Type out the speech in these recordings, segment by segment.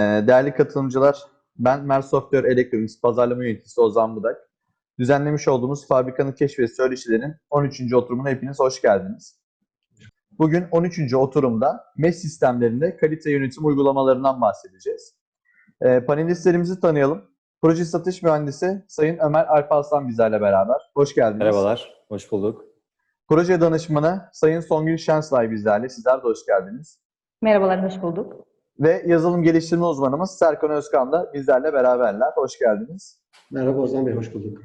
Ee, Değerli katılımcılar, ben Mer Software Electronics Pazarlama Yöneticisi Ozan Budak. Düzenlemiş olduğumuz fabrikanın keşfi ve söyleşilerin 13. oturumuna hepiniz hoş geldiniz. Bugün 13. oturumda MES sistemlerinde kalite yönetim uygulamalarından bahsedeceğiz. Ee, panelistlerimizi tanıyalım. Proje Satış Mühendisi Sayın Ömer Alparslan bizlerle beraber. Hoş geldiniz. Merhabalar, hoş bulduk. Proje danışmanı Sayın Songül Şenslay bizlerle. Sizler de hoş geldiniz. Merhabalar, hoş bulduk. Ve yazılım geliştirme uzmanımız Serkan Özkan da bizlerle beraberler. Hoş geldiniz. Merhaba Ozan Bey, hoş bulduk.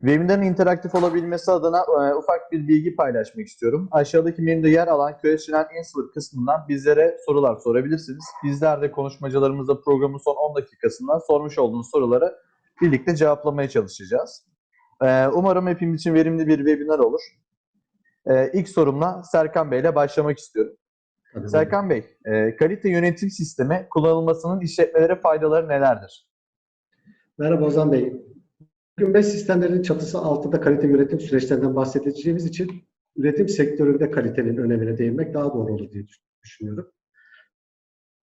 Webinarın interaktif olabilmesi adına e, ufak bir bilgi paylaşmak istiyorum. Aşağıdaki menüde yer alan Question and Answer kısmından bizlere sorular sorabilirsiniz. Bizler de konuşmacılarımızla programın son 10 dakikasında sormuş olduğunuz soruları birlikte cevaplamaya çalışacağız. E, umarım hepimiz için verimli bir webinar olur. E, ilk sorumla Serkan Bey ile başlamak istiyorum. Tabii, Serkan Bey, e, kalite yönetim sistemi kullanılmasının işletmelere faydaları nelerdir? Merhaba Ozan Bey. Bugün BES sistemlerinin çatısı altında kalite yönetim süreçlerinden bahsedeceğimiz için üretim sektöründe kalitenin önemine değinmek daha doğru olur diye düşünüyorum.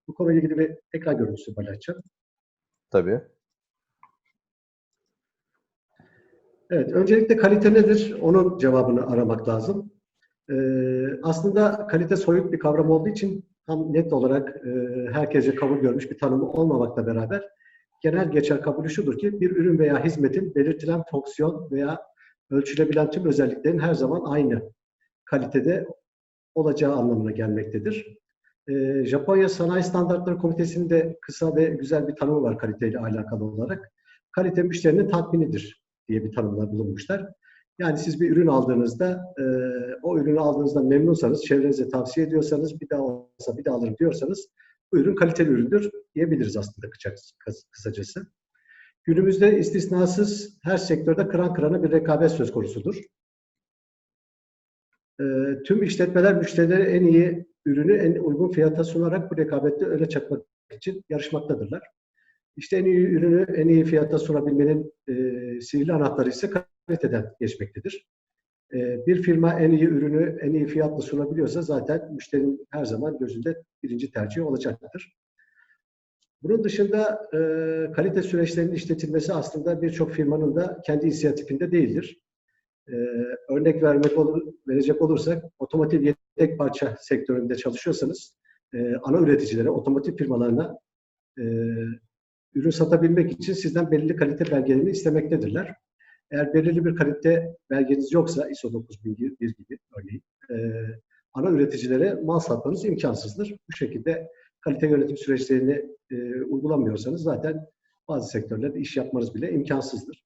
Bu konuyla ilgili bir ekran görüntüsü paylaşacağım. Tabii. Evet, öncelikle kalite nedir? Onun cevabını aramak lazım. Ee, aslında kalite soyut bir kavram olduğu için tam net olarak e, herkese kabul görmüş bir tanımı olmamakla beraber genel geçer kabulü şudur ki bir ürün veya hizmetin belirtilen fonksiyon veya ölçülebilen tüm özelliklerin her zaman aynı kalitede olacağı anlamına gelmektedir. Ee, Japonya Sanayi Standartları Komitesi'nin de kısa ve güzel bir tanımı var kaliteyle alakalı olarak. Kalite müşterinin tatminidir diye bir tanımda bulunmuşlar. Yani siz bir ürün aldığınızda, e, o ürünü aldığınızda memnunsanız, çevrenize tavsiye ediyorsanız, bir daha olsa bir daha alırım diyorsanız, bu ürün kaliteli üründür diyebiliriz aslında kısacası. Günümüzde istisnasız her sektörde kıran kırana bir rekabet söz konusudur. E, tüm işletmeler müşterilere en iyi ürünü en uygun fiyata sunarak bu rekabette öne çıkmak için yarışmaktadırlar. İşte en iyi ürünü en iyi fiyata sunabilmenin e, sihirli anahtarı ise kaliteden geçmektedir. E, bir firma en iyi ürünü en iyi fiyatla sunabiliyorsa zaten müşterinin her zaman gözünde birinci tercih olacaktır. Bunun dışında e, kalite süreçlerinin işletilmesi aslında birçok firmanın da kendi inisiyatifinde değildir. E, örnek vermek olur, verecek olursak otomotiv yedek parça sektöründe çalışıyorsanız e, ana üreticilere, otomotiv firmalarına e, ürün satabilmek için sizden belirli kalite belgelerini istemektedirler. Eğer belirli bir kalite belgeniz yoksa ISO 9001 gibi örneğin e, ana üreticilere mal satmanız imkansızdır. Bu şekilde kalite yönetim süreçlerini e, uygulamıyorsanız zaten bazı sektörlerde iş yapmanız bile imkansızdır.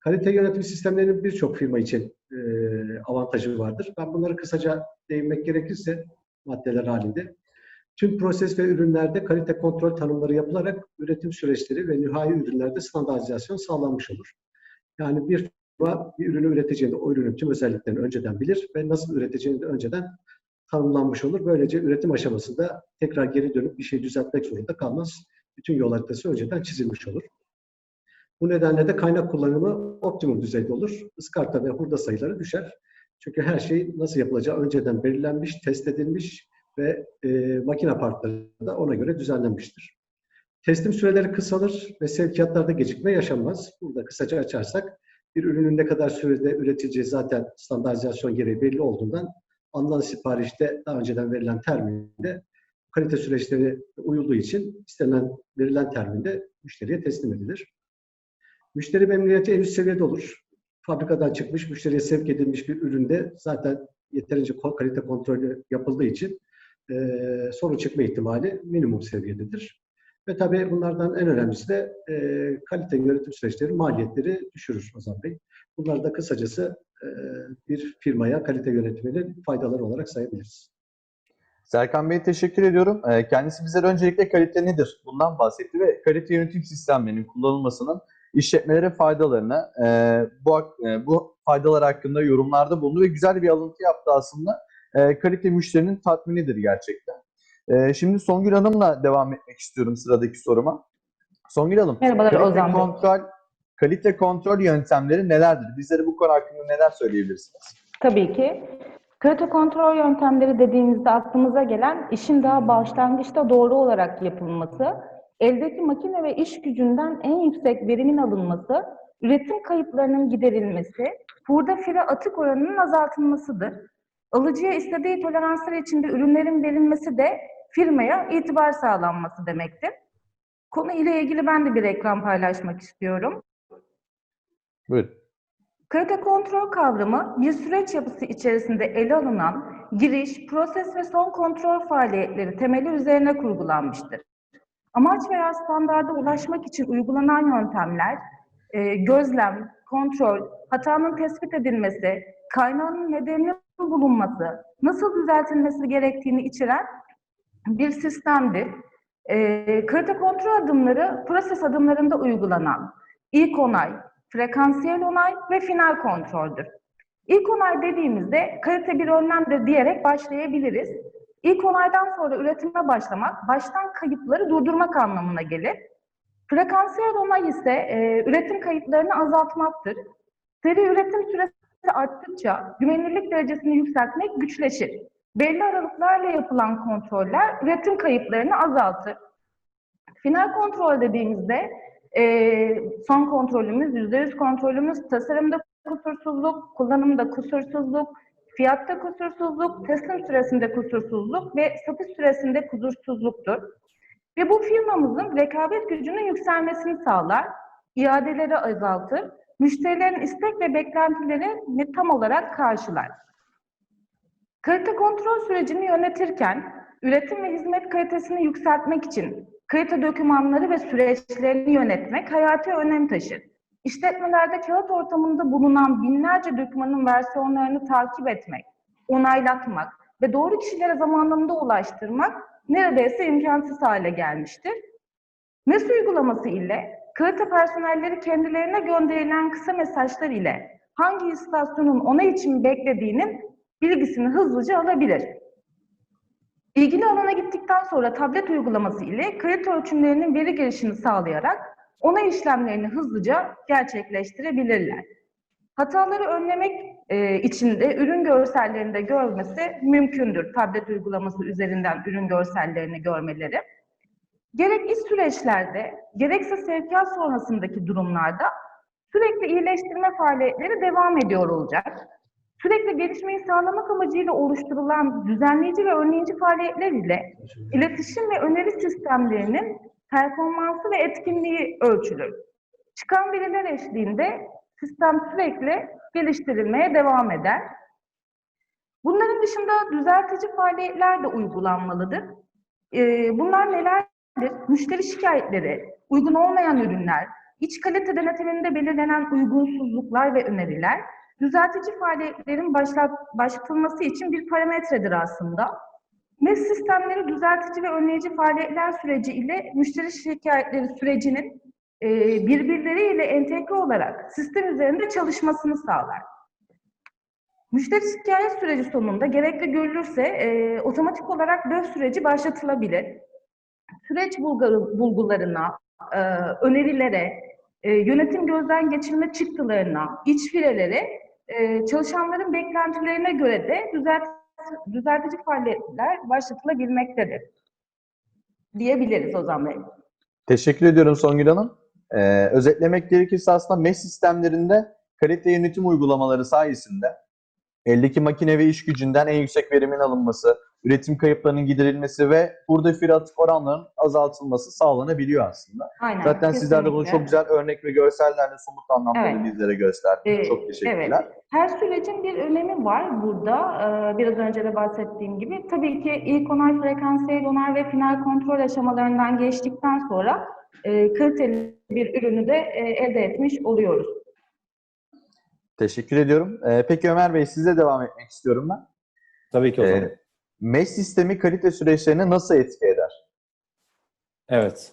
Kalite yönetim sistemlerinin birçok firma için e, avantajı vardır. Ben bunları kısaca değinmek gerekirse maddeler halinde Tüm proses ve ürünlerde kalite kontrol tanımları yapılarak üretim süreçleri ve nihai ürünlerde standartizasyon sağlanmış olur. Yani bir firma bir ürünü üreteceğinde o ürünün tüm özelliklerini önceden bilir ve nasıl üreteceğini de önceden tanımlanmış olur. Böylece üretim aşamasında tekrar geri dönüp bir şey düzeltmek zorunda kalmaz. Bütün yol haritası önceden çizilmiş olur. Bu nedenle de kaynak kullanımı optimum düzeyde olur. Iskarta ve hurda sayıları düşer. Çünkü her şey nasıl yapılacağı önceden belirlenmiş, test edilmiş ve e, makine partları da ona göre düzenlenmiştir. Teslim süreleri kısalır ve sevkiyatlarda gecikme yaşanmaz. Burada kısaca açarsak bir ürünün ne kadar sürede üretileceği zaten standartizasyon gereği belli olduğundan alınan siparişte daha önceden verilen terminde kalite süreçleri uyulduğu için istenen verilen terminde müşteriye teslim edilir. Müşteri memnuniyeti en üst seviyede olur. Fabrikadan çıkmış, müşteriye sevk edilmiş bir üründe zaten yeterince kalite kontrolü yapıldığı için e, sorun çıkma ihtimali minimum seviyededir. Ve tabii bunlardan en önemlisi de e, kalite yönetim süreçleri maliyetleri düşürür Ozan Bey. Bunları da kısacası e, bir firmaya kalite yönetiminin faydaları olarak sayabiliriz. Serkan Bey teşekkür ediyorum. Ee, Kendisi bize öncelikle kalite nedir? Bundan bahsetti ve kalite yönetim sistemlerinin kullanılmasının işletmelere faydalarını, e, bu, e, bu faydalar hakkında yorumlarda bulundu ve güzel bir alıntı yaptı aslında. E, kalite müşterinin tatminidir gerçekten. E, şimdi Songül Hanım'la devam etmek istiyorum sıradaki soruma. Songül Hanım, Merhabalar kalite Ozan Bey. kontrol, kalite kontrol yöntemleri nelerdir? Bizlere bu konu hakkında neler söyleyebilirsiniz? Tabii ki. Kalite kontrol yöntemleri dediğimizde aklımıza gelen işin daha başlangıçta doğru olarak yapılması, eldeki makine ve iş gücünden en yüksek verimin alınması, üretim kayıplarının giderilmesi, hurda fire atık oranının azaltılmasıdır. Alıcıya istediği toleranslar içinde ürünlerin verilmesi de firmaya itibar sağlanması demektir. Konu ile ilgili ben de bir reklam paylaşmak istiyorum. Buyurun. Kalite kontrol kavramı bir süreç yapısı içerisinde ele alınan giriş, proses ve son kontrol faaliyetleri temeli üzerine kurgulanmıştır. Amaç veya standarda ulaşmak için uygulanan yöntemler, e, gözlem, kontrol, hatanın tespit edilmesi, kaynağının nedeninin bulunması, nasıl düzeltilmesi gerektiğini içeren bir sistemdir. E, kalite kontrol adımları proses adımlarında uygulanan ilk onay, frekansiyel onay ve final kontroldür. İlk onay dediğimizde kalite bir önlemdir diyerek başlayabiliriz. İlk onaydan sonra üretime başlamak, baştan kayıpları durdurmak anlamına gelir. Frekansiyel onay ise e, üretim kayıplarını azaltmaktır. Seri üretim süresi arttıkça güvenilirlik derecesini yükseltmek güçleşir. Belli aralıklarla yapılan kontroller üretim kayıplarını azaltır. Final kontrol dediğimizde e, son kontrolümüz, %100 kontrolümüz tasarımda kusursuzluk, kullanımda kusursuzluk, fiyatta kusursuzluk, teslim süresinde kusursuzluk ve satış süresinde kusursuzluktur. Ve bu firmamızın rekabet gücünün yükselmesini sağlar, iadeleri azaltır, müşterilerin istek ve beklentilerini tam olarak karşılar. Kalite kontrol sürecini yönetirken üretim ve hizmet kalitesini yükseltmek için kalite dokümanları ve süreçlerini yönetmek hayati önem taşır. İşletmelerde kağıt ortamında bulunan binlerce dokümanın versiyonlarını takip etmek, onaylatmak ve doğru kişilere zamanında ulaştırmak neredeyse imkansız hale gelmiştir. MES uygulaması ile kalite personelleri kendilerine gönderilen kısa mesajlar ile hangi istasyonun onay için beklediğinin bilgisini hızlıca alabilir. İlgili alana gittikten sonra tablet uygulaması ile kalite ölçümlerinin veri girişini sağlayarak onay işlemlerini hızlıca gerçekleştirebilirler. Hataları önlemek e, için de ürün görsellerinde görmesi mümkündür. Tablet uygulaması üzerinden ürün görsellerini görmeleri. Gerek iş süreçlerde, gerekse sevkiyat sonrasındaki durumlarda sürekli iyileştirme faaliyetleri devam ediyor olacak. Sürekli gelişmeyi sağlamak amacıyla oluşturulan düzenleyici ve önleyici faaliyetler ile iletişim ve öneri sistemlerinin performansı ve etkinliği ölçülür. Çıkan veriler eşliğinde sistem sürekli geliştirilmeye devam eder. Bunların dışında düzeltici faaliyetler de uygulanmalıdır. Ee, bunlar nelerdir? Müşteri şikayetleri, uygun olmayan ürünler, iç kalite denetiminde belirlenen uygunsuzluklar ve öneriler, düzeltici faaliyetlerin başlat, başlatılması için bir parametredir aslında. MES sistemleri düzeltici ve önleyici faaliyetler süreci ile müşteri şikayetleri sürecinin e, birbirleriyle entegre olarak sistem üzerinde çalışmasını sağlar. Müşteri şikayet süreci sonunda gerekli görülürse e, otomatik olarak döv süreci başlatılabilir. Süreç bulgularına, e, önerilere, e, yönetim gözden geçirme çıktılarına, iç firelere, e, çalışanların beklentilerine göre de düzelt, düzeltici faaliyetler başlatılabilmektedir. Diyebiliriz Ozan Bey. Teşekkür ediyorum Songül Hanım. Ee, özetlemek gerekirse aslında MES sistemlerinde kalite yönetim uygulamaları sayesinde eldeki makine ve iş gücünden en yüksek verimin alınması, üretim kayıplarının giderilmesi ve burada fire atık oranlarının azaltılması sağlanabiliyor aslında. Aynen. Zaten sizler de bunu kesinlikle. çok güzel örnek ve görsellerle somut anlamda da Evet. bizlere gösterdiniz. Ee, çok teşekkürler. Evet. Her sürecin bir önemi var burada. Ee, Biraz önce de bahsettiğim gibi. Tabii ki ilk onay, frekansiyel onay ve final kontrol aşamalarından geçtikten sonra e, kaliteli bir ürünü de e, elde etmiş oluyoruz. Teşekkür ediyorum. Ee, peki Ömer Bey size devam etmek istiyorum ben. Tabii ki o zaman. Ee, MES sistemi kalite süreçlerini nasıl etki eder? Evet.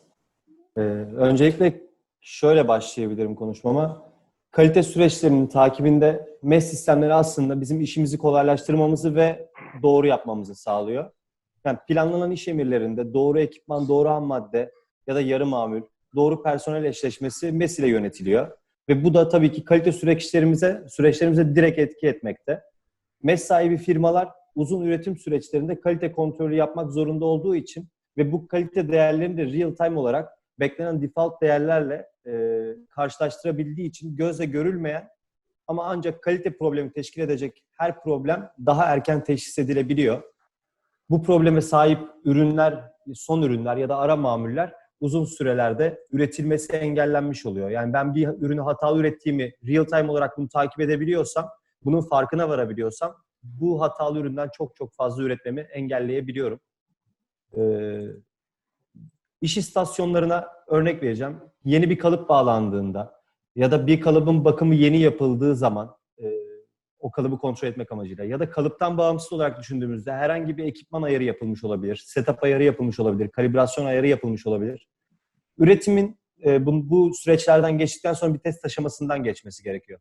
Ee, öncelikle şöyle başlayabilirim konuşmama. Kalite süreçlerinin takibinde MES sistemleri aslında bizim işimizi kolaylaştırmamızı ve doğru yapmamızı sağlıyor. Yani planlanan iş emirlerinde doğru ekipman, doğru ham madde ya da yarı mamul, doğru personel eşleşmesi MES ile yönetiliyor. Ve bu da tabii ki kalite süreçlerimize, süreçlerimize direkt etki etmekte. MES sahibi firmalar uzun üretim süreçlerinde kalite kontrolü yapmak zorunda olduğu için ve bu kalite değerlerini de real time olarak beklenen default değerlerle e, karşılaştırabildiği için gözle görülmeyen ama ancak kalite problemi teşkil edecek her problem daha erken teşhis edilebiliyor. Bu probleme sahip ürünler, son ürünler ya da ara mamuller uzun sürelerde üretilmesi engellenmiş oluyor. Yani ben bir ürünü hatalı ürettiğimi real time olarak bunu takip edebiliyorsam, bunun farkına varabiliyorsam bu hatalı üründen çok çok fazla üretmemi engelleyebiliyorum. Ee, iş istasyonlarına örnek vereceğim. Yeni bir kalıp bağlandığında ya da bir kalıbın bakımı yeni yapıldığı zaman o kalıbı kontrol etmek amacıyla ya da kalıptan bağımsız olarak düşündüğümüzde herhangi bir ekipman ayarı yapılmış olabilir, setup ayarı yapılmış olabilir, kalibrasyon ayarı yapılmış olabilir. Üretimin e, bu, bu süreçlerden geçtikten sonra bir test aşamasından geçmesi gerekiyor.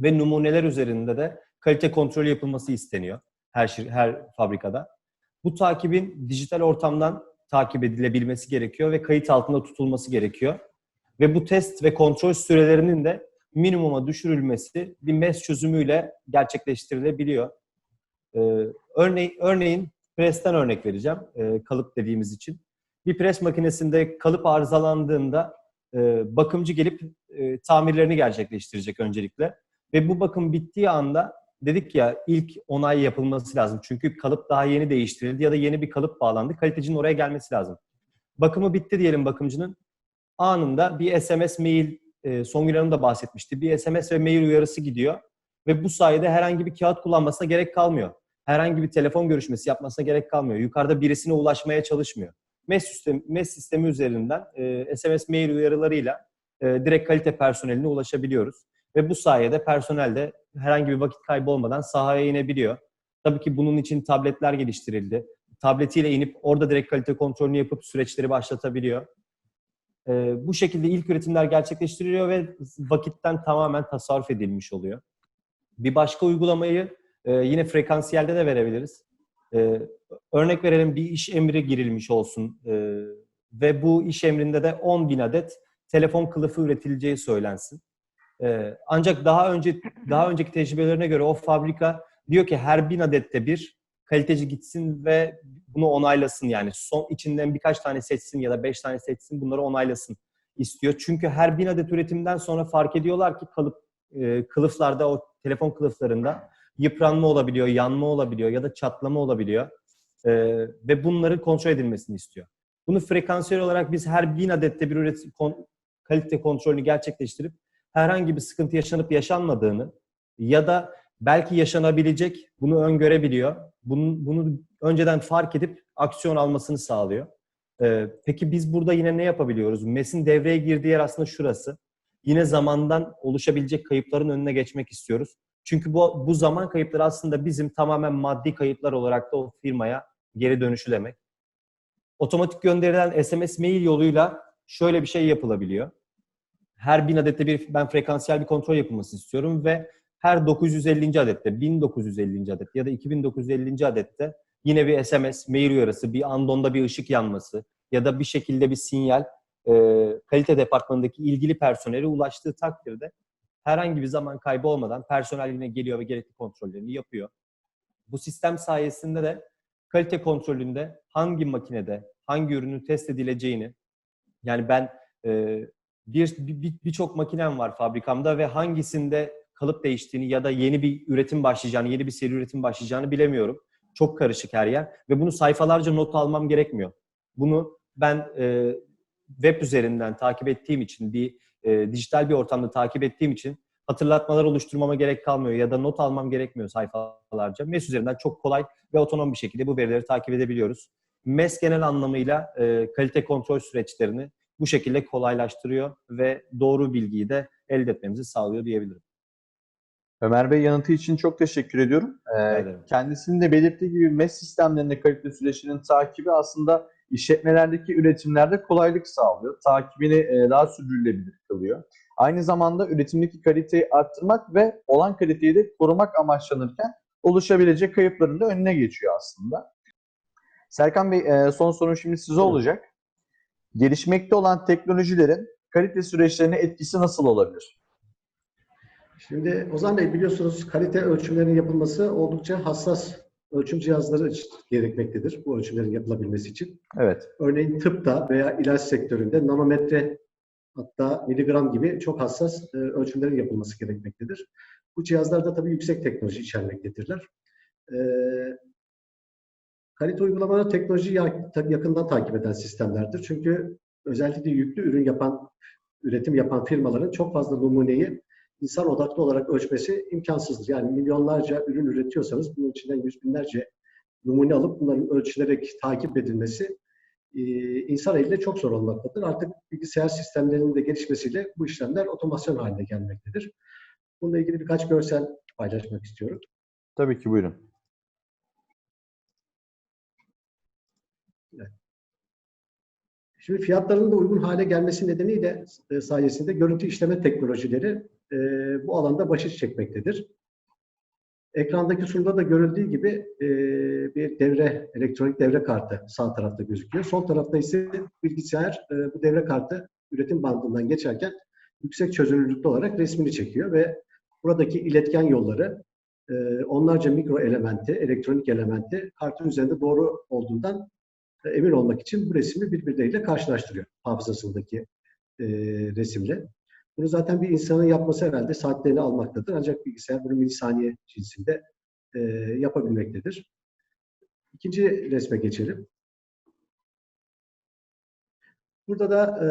Ve numuneler üzerinde de kalite kontrolü yapılması isteniyor her her fabrikada. Bu takibin dijital ortamdan takip edilebilmesi gerekiyor ve kayıt altında tutulması gerekiyor. Ve bu test ve kontrol sürelerinin de minimuma düşürülmesi bir MES çözümüyle gerçekleştirilebiliyor. Ee, örneğin, örneğin presten örnek vereceğim e, kalıp dediğimiz için. Bir pres makinesinde kalıp arızalandığında e, bakımcı gelip e, tamirlerini gerçekleştirecek öncelikle. Ve bu bakım bittiği anda dedik ya ilk onay yapılması lazım. Çünkü kalıp daha yeni değiştirildi ya da yeni bir kalıp bağlandı. Kalitecinin oraya gelmesi lazım. Bakımı bitti diyelim bakımcının. Anında bir SMS mail, e, Songül Hanım da bahsetmişti. Bir SMS ve mail uyarısı gidiyor. Ve bu sayede herhangi bir kağıt kullanmasına gerek kalmıyor. Herhangi bir telefon görüşmesi yapmasına gerek kalmıyor. Yukarıda birisine ulaşmaya çalışmıyor. MES sistemi, MES sistemi üzerinden e, SMS mail uyarılarıyla e, direkt kalite personeline ulaşabiliyoruz. Ve bu sayede personel de herhangi bir vakit kaybı olmadan sahaya inebiliyor. Tabii ki bunun için tabletler geliştirildi. Tabletiyle inip orada direkt kalite kontrolünü yapıp süreçleri başlatabiliyor. Ee, bu şekilde ilk üretimler gerçekleştiriliyor ve vakitten tamamen tasarruf edilmiş oluyor. Bir başka uygulamayı e, yine frekansiyelde de verebiliriz. Ee, örnek verelim bir iş emri girilmiş olsun ee, ve bu iş emrinde de 10 bin adet telefon kılıfı üretileceği söylensin. Ee, ancak daha önce daha önceki tecrübelerine göre o fabrika diyor ki her bin adette bir kaliteci gitsin ve bunu onaylasın yani son içinden birkaç tane seçsin ya da beş tane seçsin bunları onaylasın istiyor. Çünkü her bin adet üretimden sonra fark ediyorlar ki kalıp e, kılıflarda o telefon kılıflarında yıpranma olabiliyor, yanma olabiliyor ya da çatlama olabiliyor E, ve bunların kontrol edilmesini istiyor. Bunu frekansiyel olarak biz her bin adette bir üretim kon- kalite kontrolünü gerçekleştirip herhangi bir sıkıntı yaşanıp yaşanmadığını ya da belki yaşanabilecek bunu öngörebiliyor. Bunu, bunu önceden fark edip aksiyon almasını sağlıyor. Ee, peki biz burada yine ne yapabiliyoruz? MES'in devreye girdiği yer aslında şurası. Yine zamandan oluşabilecek kayıpların önüne geçmek istiyoruz. Çünkü bu, bu zaman kayıpları aslında bizim tamamen maddi kayıplar olarak da o firmaya geri dönüşü demek. Otomatik gönderilen SMS mail yoluyla şöyle bir şey yapılabiliyor her bin adette bir ben frekansiyel bir kontrol yapılması istiyorum ve her 950. adette, 1950. adet ya da 2950. adette yine bir SMS, mail uyarısı, bir andonda bir ışık yanması ya da bir şekilde bir sinyal e, kalite departmanındaki ilgili personele ulaştığı takdirde herhangi bir zaman kaybı olmadan personel yine geliyor ve gerekli kontrollerini yapıyor. Bu sistem sayesinde de kalite kontrolünde hangi makinede hangi ürünün test edileceğini yani ben e, bir bir- birçok makinem var fabrikamda ve hangisinde kalıp değiştiğini ya da yeni bir üretim başlayacağını, yeni bir seri üretim başlayacağını bilemiyorum. Çok karışık her yer ve bunu sayfalarca not almam gerekmiyor. Bunu ben e, web üzerinden takip ettiğim için, bir e, dijital bir ortamda takip ettiğim için hatırlatmalar oluşturmama gerek kalmıyor ya da not almam gerekmiyor sayfalarca. MES üzerinden çok kolay ve otonom bir şekilde bu verileri takip edebiliyoruz. MES genel anlamıyla e, kalite kontrol süreçlerini bu şekilde kolaylaştırıyor ve doğru bilgiyi de elde etmemizi sağlıyor diyebilirim. Ömer Bey yanıtı için çok teşekkür ediyorum. Ee, kendisinin de belirttiği gibi MES sistemlerinde kalite süreçlerinin takibi aslında işletmelerdeki üretimlerde kolaylık sağlıyor. Takibini e, daha sürdürülebilir kılıyor. Aynı zamanda üretimdeki kaliteyi arttırmak ve olan kaliteyi de korumak amaçlanırken oluşabilecek kayıpların da önüne geçiyor aslında. Serkan Bey e, son sorum şimdi size olacak. Gelişmekte olan teknolojilerin kalite süreçlerine etkisi nasıl olabilir? Şimdi Ozan Bey biliyorsunuz kalite ölçümlerinin yapılması oldukça hassas ölçüm cihazları gerekmektedir bu ölçümlerin yapılabilmesi için. Evet. Örneğin tıpta veya ilaç sektöründe nanometre hatta miligram gibi çok hassas e, ölçümlerin yapılması gerekmektedir. Bu cihazlar da tabii yüksek teknoloji içermektedirler. E, kalite uygulamaları tabii yakından takip eden sistemlerdir. Çünkü özellikle yüklü ürün yapan, üretim yapan firmaların çok fazla numuneyi insan odaklı olarak ölçmesi imkansızdır. Yani milyonlarca ürün üretiyorsanız bunun içinden yüz binlerce numune alıp bunların ölçülerek takip edilmesi e, insan eliyle çok zor olmaktadır. Artık bilgisayar sistemlerinin de gelişmesiyle bu işlemler otomasyon haline gelmektedir. Bununla ilgili birkaç görsel paylaşmak istiyorum. Tabii ki buyurun. Şimdi fiyatların da uygun hale gelmesi nedeniyle e, sayesinde görüntü işleme teknolojileri e, bu alanda başı çekmektedir. Ekrandaki sunumda da görüldüğü gibi e, bir devre, elektronik devre kartı sağ tarafta gözüküyor. Sol tarafta ise bilgisayar e, bu devre kartı üretim bandından geçerken yüksek çözünürlüklü olarak resmini çekiyor ve buradaki iletken yolları e, onlarca mikro elementi, elektronik elementi kartın üzerinde doğru olduğundan e, emin olmak için bu resmi birbirleriyle karşılaştırıyor hafızasındaki e, resimle. Bunu zaten bir insanın yapması herhalde saatlerini almaktadır. Ancak bilgisayar bunu milisaniye cinsinde e, yapabilmektedir. İkinci resme geçelim. Burada da e,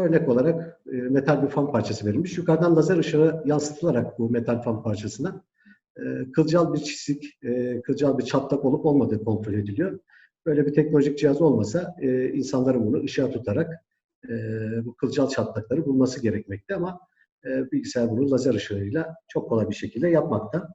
örnek olarak e, metal bir fan parçası verilmiş. Yukarıdan lazer ışığı yansıtılarak bu metal fan parçasına e, kılcal bir çizik, e, kılcal bir çatlak olup olmadığı kontrol ediliyor. Böyle bir teknolojik cihaz olmasa e, insanların bunu ışığa tutarak e, bu kılcal çatlakları bulması gerekmekte ama e, bilgisayar bunu lazer ışığıyla çok kolay bir şekilde yapmakta.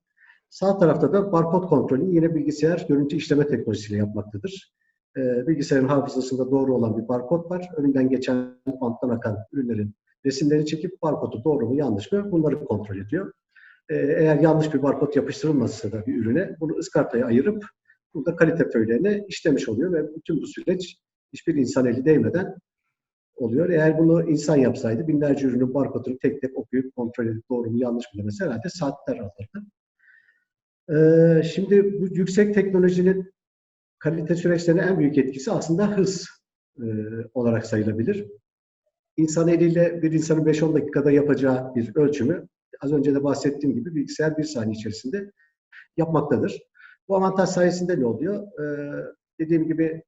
Sağ tarafta da barkod kontrolünü yine bilgisayar görüntü işleme teknolojisiyle yapmaktadır. E, bilgisayarın hafızasında doğru olan bir barkod var. Önünden geçen banttan akan ürünlerin resimleri çekip barkodu doğru mu yanlış mı bunları kontrol ediyor. E, eğer yanlış bir barkod yapıştırılmazsa da bir ürüne bunu ıskartaya ayırıp burada kalite föylerini işlemiş oluyor ve bütün bu süreç hiçbir insan eli değmeden oluyor. Eğer bunu insan yapsaydı binlerce ürünün barkodunu tek tek okuyup kontrol edip doğru mu yanlış mı demesi herhalde saatler alırdı. Ee, şimdi bu yüksek teknolojinin kalite süreçlerine en büyük etkisi aslında hız e, olarak sayılabilir. İnsan eliyle bir insanın 5-10 dakikada yapacağı bir ölçümü az önce de bahsettiğim gibi bilgisayar bir saniye içerisinde yapmaktadır. Bu avantaj sayesinde ne oluyor? Ee, dediğim gibi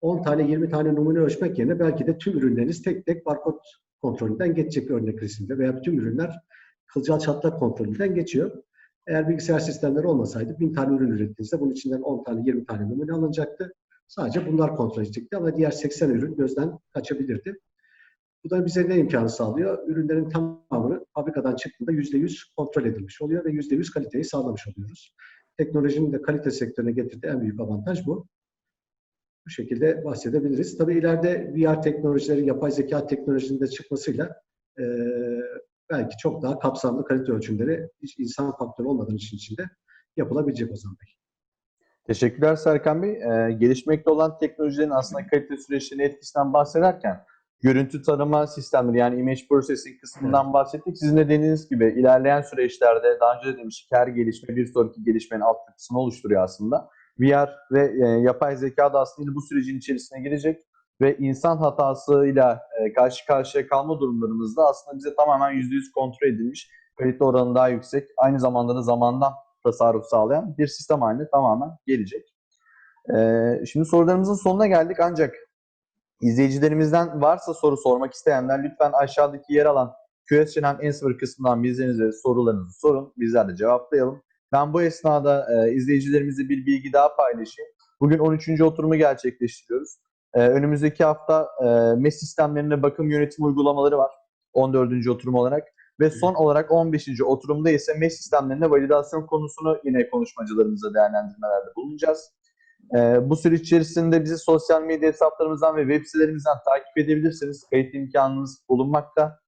10 tane 20 tane numune ölçmek yerine belki de tüm ürünleriniz tek tek barkod kontrolünden geçecek örnek resimde veya bütün ürünler kılcal çatlak kontrolünden geçiyor. Eğer bilgisayar sistemleri olmasaydı 1000 tane ürün ürettiğinizde bunun içinden 10 tane 20 tane numune alınacaktı. Sadece bunlar kontrol edecekti ama diğer 80 ürün gözden kaçabilirdi. Bu da bize ne imkanı sağlıyor? Ürünlerin tamamını fabrikadan çıktığında %100 kontrol edilmiş oluyor ve %100 kaliteyi sağlamış oluyoruz. Teknolojinin de kalite sektörüne getirdiği en büyük avantaj bu. Bu şekilde bahsedebiliriz. Tabii ileride VR teknolojileri, yapay zeka teknolojisinin de çıkmasıyla e, belki çok daha kapsamlı kalite ölçümleri hiç insan faktörü olmadan işin içinde yapılabilecek o zaman. Teşekkürler Serkan Bey. Ee, gelişmekte olan teknolojilerin aslında kalite süreçlerinin etkisinden bahsederken görüntü tanıma sistemleri yani image processing kısmından bahsettik. Sizin de dediğiniz gibi ilerleyen süreçlerde daha önce de demiştik her gelişme bir sonraki gelişmenin altyapısını oluşturuyor aslında. VR ve e, yapay zeka da aslında bu sürecin içerisine girecek ve insan hatasıyla e, karşı karşıya kalma durumlarımızda aslında bize tamamen %100 kontrol edilmiş, kalite oranı daha yüksek, aynı zamanda da zamandan tasarruf sağlayan bir sistem haline tamamen gelecek. E, şimdi sorularımızın sonuna geldik ancak izleyicilerimizden varsa soru sormak isteyenler lütfen aşağıdaki yer alan and Answer kısmından bizlerinize sorularınızı sorun. Bizler de cevaplayalım. Ben bu esnada e, izleyicilerimize bir bilgi daha paylaşayım. Bugün 13. oturumu gerçekleştiriyoruz. E, önümüzdeki hafta e, MES sistemlerinde bakım yönetim uygulamaları var. 14. oturum olarak. Ve son olarak 15. oturumda ise MES sistemlerinde validasyon konusunu yine konuşmacılarımıza değerlendirmelerde bulunacağız. E, bu süreç içerisinde bizi sosyal medya hesaplarımızdan ve web sitelerimizden takip edebilirsiniz. Kayıt imkanınız bulunmakta.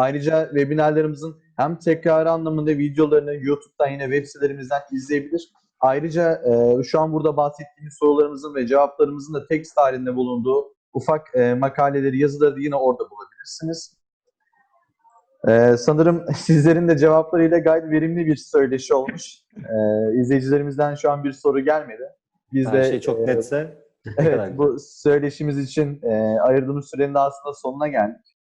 Ayrıca webinarlarımızın hem tekrar anlamında videolarını YouTube'dan yine web sitelerimizden izleyebilir. Ayrıca e, şu an burada bahsettiğimiz sorularımızın ve cevaplarımızın da tekst halinde bulunduğu ufak e, makaleleri, yazıları da yine orada bulabilirsiniz. Ee, sanırım sizlerin de cevaplarıyla gayet verimli bir söyleşi olmuş. Ee, izleyicilerimizden şu an bir soru gelmedi. Biz Her de şey çok e, netse Evet, bu söyleşimiz için e, ayırdığımız sürenin de aslında sonuna geldik.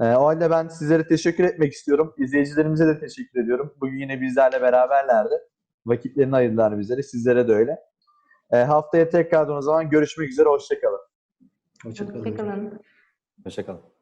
E, o halde ben sizlere teşekkür etmek istiyorum. İzleyicilerimize de teşekkür ediyorum. Bugün yine bizlerle beraberlerdi. Vakitlerini ayırdılar bizlere. Sizlere de öyle. E, haftaya tekrardan o zaman görüşmek üzere. Hoşçakalın. Hoşçakalın. Hoşçakalın. Hoşçakalın.